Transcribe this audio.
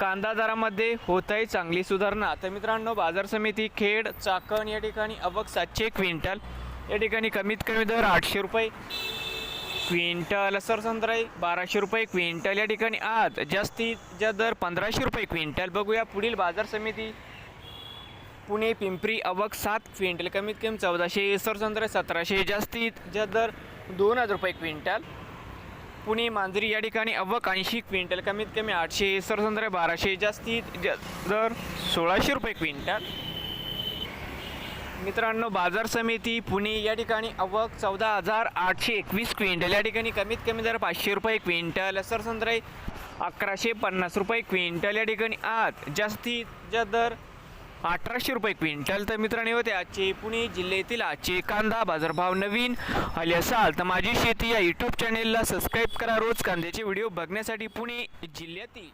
कांदा दरामध्ये होत आहे चांगली सुधारणा. तर मित्रांनो बाजार समिती खेड चाकण या ठिकाणी अवक सातशे क्विंटल. या ठिकाणी कमीत कमी दर आठशे रुपये क्विंटल. सर सरसंत्रा बाराशे रुपये क्विंटल. या ठिकाणी आज जास्तीत जास्त दर पंधराशे रुपये क्विंटल. बघूया पुढील बाजार समिती. पुणे पिंपरी अवक सात क्विंटल. कमीत कमी चौदाशे सर सरसंत्र सतराशे. जास्तीत जास्त दर दोन हजार रुपये क्विंटल. पुणे मांजरी या ठिकाणी अव्वक ऐंशी क्विंटल कमीत कमी आठशे सरसंत्र बाराशे जास्तीत ज दर सोळाशे रुपये क्विंटल. मित्रांनो बाजार समिती पुणे या ठिकाणी अवक चौदा हजार आठशे एकवीस क्विंटल या ठिकाणी कमीत कमी दर पाचशे रुपये क्विंटल सरसंत्र अकराशे पन्नास रुपये क्विंटल या ठिकाणी आज जास्तीत जास्त दर अठराशे रुपये क्विंटल तर मित्रांनो होते आजचे पुणे जिल्ह्यातील आजचे कांदा बाजारभाव नवीन आले असाल तर माझी शेती या यूट्यूब चॅनेलला सबस्क्राईब करा. रोज कांद्याचे व्हिडिओ बघण्यासाठी पुणे जिल्ह्यातील